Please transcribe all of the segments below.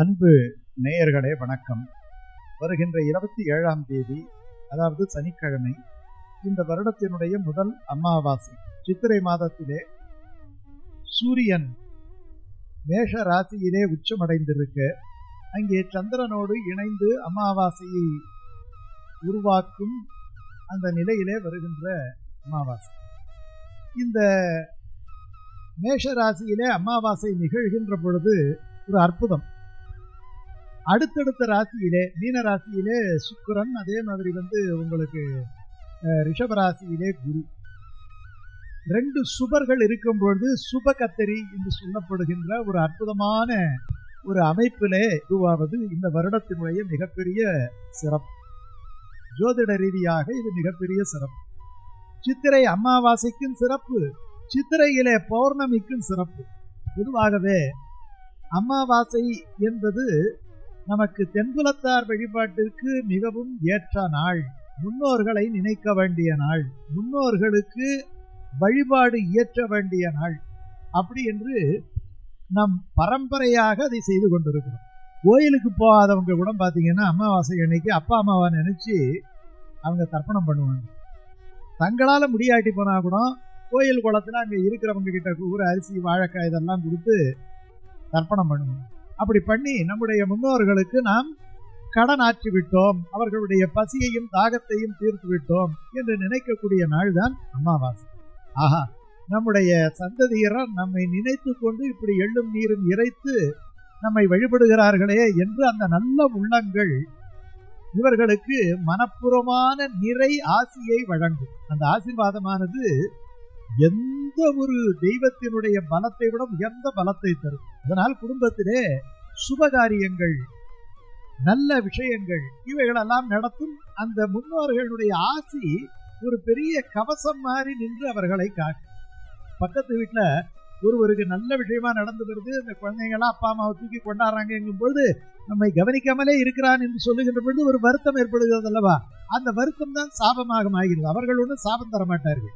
அன்பு நேயர்களே வணக்கம். வருகின்ற இருபத்தி ஏழாம் தேதி அதாவது சனிக்கிழமை இந்த வருடத்தினுடைய முதல் அமாவாசை சித்திரை மாதத்திலே சூரியன் மேஷ ராசியிலே உச்சமடைந்திருக்க. அங்கே சந்திரனோடு இணைந்து அமாவாசையை உருவாக்கும் அந்த நிலையிலே வருகின்ற அமாவாசை. இந்த மேஷ ராசியிலே அமாவாசை நிகழ்கின்ற பொழுது ஒரு அற்புதம். அடுத்தடுத்த ராசியிலே மீன ராசியிலே சுக்கிரன் அதே மாதிரி வந்து உங்களுக்கு ரிஷப ராசியிலே குரு. ரெண்டு சுபர்கள் இருக்கும் பொழுது சுப கத்தரி என்று சொல்லப்படுகின்ற ஒரு அற்புதமான ஒரு அமைப்பிலே உருவாவது இந்த வருடத்தினுடைய மிகப்பெரிய சிறப்பு. ஜோதிட ரீதியாக இது மிகப்பெரிய சிறப்பு. சித்திரை அமாவாசைக்கும் சிறப்பு. சித்திரையிலே பௌர்ணமிக்கும் சிறப்பு. பொதுவாகவே அமாவாசை என்பது நமக்கு தென்புலத்தார் வழிபாட்டிற்கு மிகவும் ஏற்ற நாள். முன்னோர்களை நினைக்க வேண்டிய நாள். முன்னோர்களுக்கு வழிபாடு இயற்ற வேண்டிய நாள். அப்படி என்று நம் பரம்பரையாக அதை செய்து கொண்டிருக்கிறோம். கோயிலுக்கு போகாதவங்க கூட பார்த்தீங்கன்னா அமாவாசை அன்னைக்கு அப்பா அம்மாவை நினச்சி அவங்க தர்ப்பணம் பண்ணுவாங்க. தங்களால் முடியாட்டி போனால் கூட கோயில் குளத்தில் அங்கே இருக்கிறவங்க கிட்ட கூற அரிசி வாழைக்காய் இதெல்லாம் கொடுத்து தர்ப்பணம் பண்ணுவாங்க. அப்படி பண்ணி நம்முடைய முன்னோர்களுக்கு நாம் கடன் ஆற்றி விட்டோம் அவர்களுடைய பசியையும் தாகத்தையும் தீர்த்து விட்டோம் என்று நினைக்கக்கூடிய நாள் தான் அமாவாசை. ஆஹா நம்முடைய சந்ததியரால் நம்மை நினைத்து கொண்டு இப்படி எள்ளும் நீரும் இறைத்து நம்மை வழிபடுகிறார்களே என்று அந்த நல்ல உள்ளங்கள் இவர்களுக்கு மனப்பூர்வமான நிறை ஆசியை வழங்கும். அந்த ஆசீர்வாதமானது எந்த ஒரு தெய்வத்தினுடைய பலத்தை விட உயர்ந்த பலத்தை தரும்? அதனால் குடும்பத்திலே சுபகாரியங்கள் நல்ல விஷயங்கள் இவைகளெல்லாம் நடத்தும் அந்த முன்னோர்களுடைய ஆசி ஒரு பெரிய கவசம் மாறி நின்று அவர்களை காக்கும் பக்கத்து வீட்டுல ஒருவருக்கு நல்ல விஷயமா நடந்து வருது இந்த குழந்தைங்களாம் அப்பா அம்மாவை தூக்கி கொண்டாடுறாங்கங்கும் பொழுது நம்மை கவனிக்காமலே இருக்கிறான் என்று சொல்லுகின்ற பொழுது ஒரு வருத்தம் ஏற்படுகிறது அல்லவா? அந்த வருத்தம் தான் சாபமாக ஆகிறது அவர்கள் ஒன்றும் சாபம் தர மாட்டார்கள்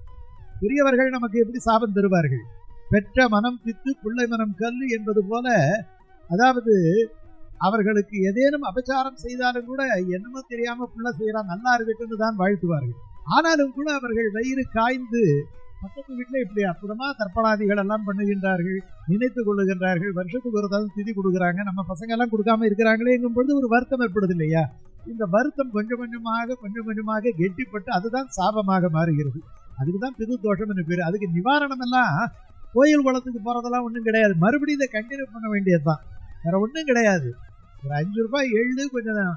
பெரியவர்கள் நமக்கு எப்படி சாபம் தருவார்கள்? பெற்ற மனம் பித்து பிள்ளை மனம் கல் என்பது போல அதாவது அவர்களுக்கு ஏதேனும் அபச்சாரம் செய்தாலும் கூட என்னமோ தெரியாம பிள்ளை செய்யறான் நல்லா இருக்கட்டும்னு தான் வாழ்த்துவார்கள். ஆனாலும் கூட அவர்கள் வயிறு காய்ந்து பக்கத்து வீட்டில் இப்படி அற்புதமா தர்ப்பணாதிகள் எல்லாம் பண்ணுகின்றார்கள் நினைத்து கொள்ளுகின்றார்கள் வருஷத்துக்கு ஒரு தடவை திதி கொடுக்குறாங்க நம்ம பசங்க எல்லாம் கொடுக்காம இருக்கிறாங்களேங்கும் பொழுது ஒரு வருத்தம் ஏற்படுது இல்லையா? இந்த வருத்தம் கொஞ்சம் கொஞ்சமாக கொஞ்சம் கொஞ்சமாக கெட்டிப்பட்டு அதுதான் சாபமாக மாறுகிறது. அதுக்கு தான் பிது தோஷம்னு பேர். அதுக்கு நிவாரணம் எல்லாம் கோயில் குளத்துக்கு போகிறதெல்லாம் ஒன்றும் கிடையாது. மறுபடியும் இதை கண்டினியூ பண்ண வேண்டியதுதான். வேறு ஒன்றும் கிடையாது. ஒரு அஞ்சு ரூபாய் எழுது கொஞ்சம்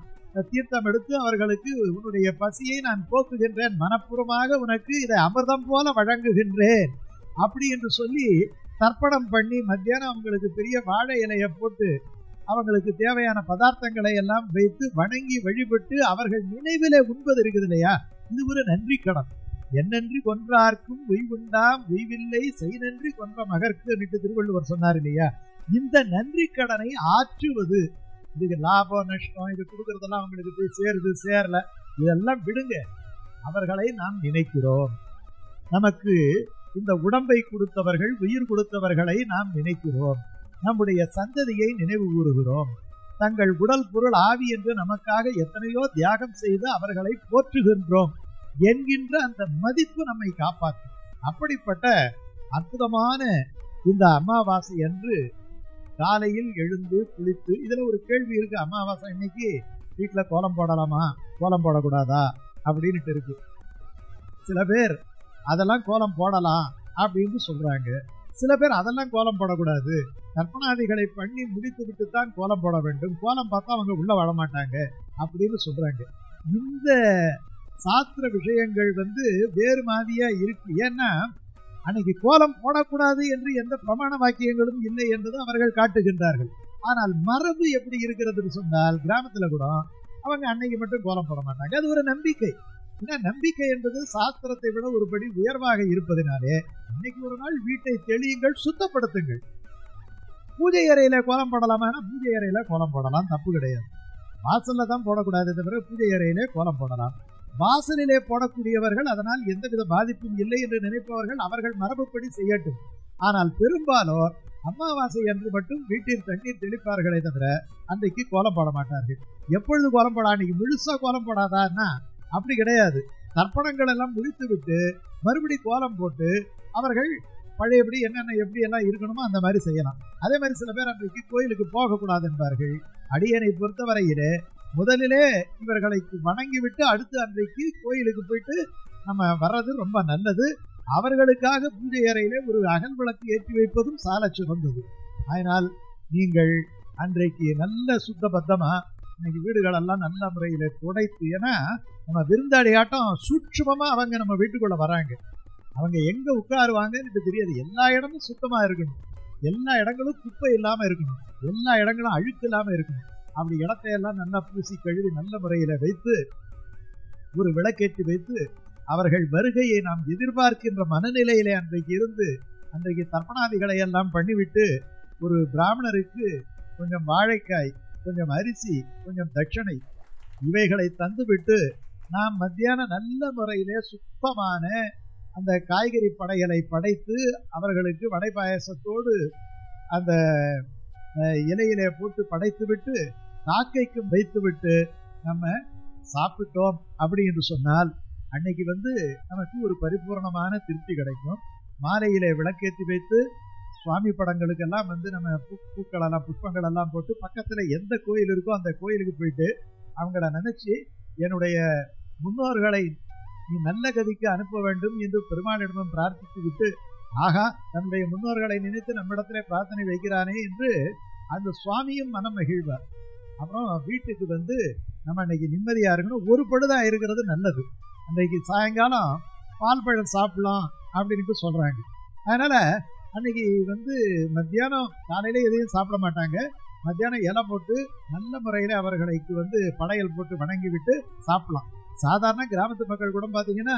தீர்த்தம் எடுத்து அவர்களுக்கு உன்னுடைய பசியை நான் போக்குகின்றேன். மனப்பூர்வமாக உனக்கு இதை அமிர்தம் போல வழங்குகின்றேன். அப்படி என்று சொல்லி தர்ப்பணம் பண்ணி மத்தியானம் அவங்களுக்கு பெரிய வாழை இலையை போட்டு அவங்களுக்கு தேவையான பதார்த்தங்களை எல்லாம் வைத்து வணங்கி வழிபட்டு அவர்கள் நினைவிலே உண்பது இருக்குது இல்லையா? இது ஒரு நன்றி கடன். என்னன்றி கொன்றார்க்கும் உய்வுண்டாம் உய்வில்லை செய் நன்றி கொன்ற மகர்க்கு நிட்டு திருவள்ளுவர் சொன்னார் இல்லையா? இந்த நன்றி கடனை ஆற்றுவது. இதுக்கு லாபம் நஷ்டம் இது கொடுக்கறதெல்லாம் அவங்களுக்கு போய் சேருது சேரல. இதெல்லாம் விடுங்க. அவர்களை நாம் நினைக்கிறோம். நமக்கு இந்த உடம்பை கொடுத்தவர்கள் உயிர் கொடுத்தவர்களை நாம் நினைக்கிறோம். நம்முடைய சந்ததியை நினைவு கூறுகிறோம். தங்கள் உடல் பொருள் ஆவி என்று நமக்காக எத்தனையோ தியாகம் செய்து அவர்களை போற்றுகின்றோம். என்கின்ற அந்த மதிப்பு நம்மை காப்பாற்றும். அப்படிப்பட்ட அற்புதமான இந்த அமாவாசை அன்று காலையில் எழுந்து குளித்து இதில் ஒரு கேள்வி இருக்கு அமாவாசை இன்னைக்கு வீட்டில் கோலம் போடலாமா? கோலம் போடக்கூடாதா? அப்படின்ட்டு இருக்கு. சில பேர் அதெல்லாம் கோலம் போடலாம் அப்படின்னு சொல்றாங்க. சில பேர் அதெல்லாம் கோலம் போடக்கூடாது. கற்பனாதிகளை பண்ணி முடித்து விட்டு தான் கோலம் போட வேண்டும். கோலம் பார்த்தா அவங்க உள்ள வர மாட்டாங்க அப்படின்னு சொல்றாங்க. இந்த சாஸ்திர விஷயங்கள் வந்து வேறு மாதிரியா இருக்கு. ஏன்னா அன்னைக்கு கோலம் போடக்கூடாது என்று எந்த பிரமாண வாக்கியங்களும் இல்லை என்பதும் அவர்கள் காட்டுகின்றார்கள். ஆனால் மரபு எப்படி இருக்கிறதுன்னு சொன்னால் கிராமத்தில் கூட அவங்க அன்னைக்கு மட்டும் கோலம் போட மாட்டாங்க. அது ஒரு நம்பிக்கை. ஏன்னா நம்பிக்கை என்பது சாஸ்திரத்தை விட ஒருபடி உயர்வாக இருப்பதினாலே இன்னைக்கு ஒரு நாள் வீட்டை தெளியுங்கள் சுத்தப்படுத்துங்கள். பூஜை அறையில கோலம் போடலாமா? பூஜை அறையில கோலம் போடலாம். தப்பு கிடையாது. வாசல்ல தான் போடக்கூடாது தவிர பூஜை அறையிலே கோலம் போடலாம். வாசலிலே போடக்கூடியவர்கள் அதனால் எந்தவித பாதிப்பும் இல்லை என்று நினைப்பவர்கள் அவர்கள் மரபுப்படி செய்யட்டும். ஆனால் பெரும்பாலோர் அமாவாசை என்று மட்டும் வீட்டில் தண்ணீர் தெளிப்பார்களே தவிர அன்றைக்கு கோலம் போட மாட்டார்கள். எப்பொழுது கோலம் போட அன்னைக்கு முழுசா கோலம் போடாதான்னா? அப்படி கிடையாது. தர்ப்பணங்கள் எல்லாம் முடித்து விட்டு மறுபடி கோலம் போட்டு அவர்கள் பழையபடி என்னென்ன எப்படி எல்லாம் இருக்கணுமோ அந்த மாதிரி செய்யலாம். அதே மாதிரி சில பேர் அன்றைக்கு கோயிலுக்கு போகக்கூடாது என்பார்கள். அடியனை பொறுத்தவரையிலே முதலிலே இவர்களை வணங்கிவிட்டு அடுத்து அன்றைக்கு கோயிலுக்கு போயிட்டு நம்ம வர்றது ரொம்ப நல்லது. அவர்களுக்காக பூஜை அறையிலே ஒரு அகல் விளக்கு ஏற்றி வைப்பதும் சால சிறந்தது. அதனால் நீங்கள் அன்றைக்கு நல்ல சுத்தபத்தமா இன்னைக்கு வீடுகளெல்லாம் நல்ல முறையில் துடைத்து ஏன்னா நம்ம விருந்தாளி ஆட்டம் சூட்சமாக அவங்க நம்ம வீட்டுக்குள்ளே வராங்க. அவங்க எங்கே உட்காருவாங்கன்னு தெரியாது. எல்லா இடமும் சுத்தமாக இருக்கணும். எல்லா இடங்களும் குப்பை இல்லாமல் இருக்கணும். எல்லா இடங்களும் அழுக்கு இல்லாமல் இருக்கணும். அப்படி இடத்தையெல்லாம் நல்லா பூசி கழுவி நல்ல முறையில் வைத்து ஒரு விளக்கேற்றி வைத்து அவர்கள் வருகையை நாம் எதிர்பார்க்கின்ற மனநிலையிலே அன்றைக்கு இருந்து அன்றைக்கு தர்ப்பணாதிகளை எல்லாம் பண்ணிவிட்டு ஒரு பிராமணருக்கு கொஞ்சம் வாழைக்காய் கொஞ்சம் அரிசி கொஞ்சம் தட்சணை இவைகளை தந்துவிட்டு நாம் மத்தியான நல்ல முறையிலே சுத்தமான அந்த காய்கறி படைகளை படைத்து அவர்களுக்கு வடை பாயசத்தோடு அந்த இலையிலே போட்டு படைத்துவிட்டு காக்கைக்கும் வைத்துவிட்டு நம்ம சாப்பிட்டோம் அப்படி என்று சொன்னால் அன்னைக்கு வந்து நமக்கு ஒரு பரிபூர்ணமான திருப்தி கிடைக்கும். மாலையிலே விளக்கேற்றி வைத்து சுவாமி படங்களுக்கெல்லாம் வந்து நம்ம பூ பூக்கள் எல்லாம் புஷ்பங்கள் எல்லாம் போட்டு பக்கத்தில் எந்த கோயில் இருக்கோ அந்த கோயிலுக்கு போயிட்டு அவங்கள நினைச்சு என்னுடைய முன்னோர்களை நீ நல்ல கதிக்கு அனுப்ப வேண்டும் என்று பெருமானிடமும் பிரார்த்தித்து விட்டு ஆகா தன்னுடைய முன்னோர்களை நினைத்து நம்மிடத்திலே பிரார்த்தனை வைக்கிறானே என்று அந்த சுவாமியும் மனம் மகிழ்வார். அப்புறம் வீட்டுக்கு வந்து நம்ம இன்னைக்கு நிம்மதியாக இருக்கணும். ஒரு பொழுதா இருக்கிறது நல்லது. அன்றைக்கு சாயங்காலம் பால் பழம் சாப்பிடலாம் அப்படின்ட்டு சொல்கிறாங்க அதனால் அன்னைக்கு வந்து மத்தியானம் காலையில் எதையும் சாப்பிட மாட்டாங்க. மத்தியானம் இலை போட்டு நல்ல முறையில் அவர்களுக்கு வந்து படையல் போட்டு வணங்கி விட்டு சாப்பிடலாம். சாதாரண கிராமத்து மக்கள் கூட பார்த்தீங்கன்னா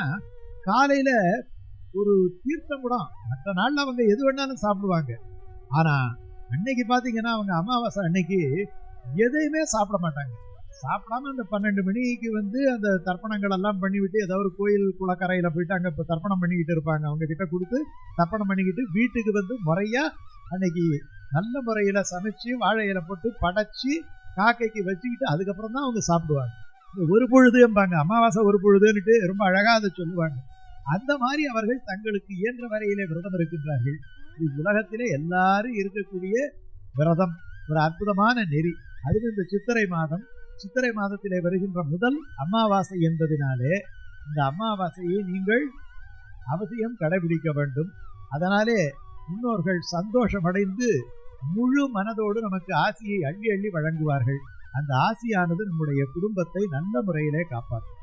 காலையில் ஒரு தீர்த்தம் கூட மற்ற நாளில் அவங்க எது வேணாலும் சாப்பிடுவாங்க. ஆனால் அன்னைக்கு பார்த்தீங்கன்னா அவங்க அமாவாசை அன்னைக்கு எதையுமே சாப்பிட மாட்டாங்க. சாப்பிடாம அந்த பன்னெண்டு மணிக்கு வந்து அந்த தர்ப்பணங்கள் எல்லாம் பண்ணிவிட்டு ஏதோ ஒரு கோயில் குளக்கரையில போயிட்டு அங்க இப்போ தர்ப்பணம் பண்ணிக்கிட்டு இருப்பாங்க. அவங்க கிட்ட கொடுத்து தர்ப்பணம் பண்ணிக்கிட்டு வீட்டுக்கு வந்து முறையா அன்னைக்கு நல்ல முறையில சமைச்சு வாழை போட்டு படைச்சு காக்கைக்கு வச்சுக்கிட்டு அதுக்கப்புறம் தான் அவங்க சாப்பிடுவாங்க. ஒரு பொழுதும்பாங்க. அமாவாசை ஒரு பொழுதுன்னுட்டு ரொம்ப அழகா அதை சொல்லுவாங்க. அந்த மாதிரி அவர்கள் தங்களுக்கு இயன்ற வரையிலே விரதம் இருக்கின்றார்கள். இது உலகத்திலே எல்லாரும் இருக்கக்கூடிய விரதம். ஒரு அற்புதமான நெறி. அது இந்த சித்திரை மாதம் சித்திரை மாதத்திலே வருகின்ற முதல் அமாவாசை என்பதனாலே இந்த அமாவாசையை நீங்கள் அவசியம் கடைபிடிக்க வேண்டும். அதனாலே முன்னோர்கள் சந்தோஷமடைந்து முழு மனதோடு நமக்கு ஆசியை அள்ளி அள்ளி வழங்குவார்கள். அந்த ஆசியானது நம்முடைய குடும்பத்தை நல்ல முறையிலே காப்பாற்றும்.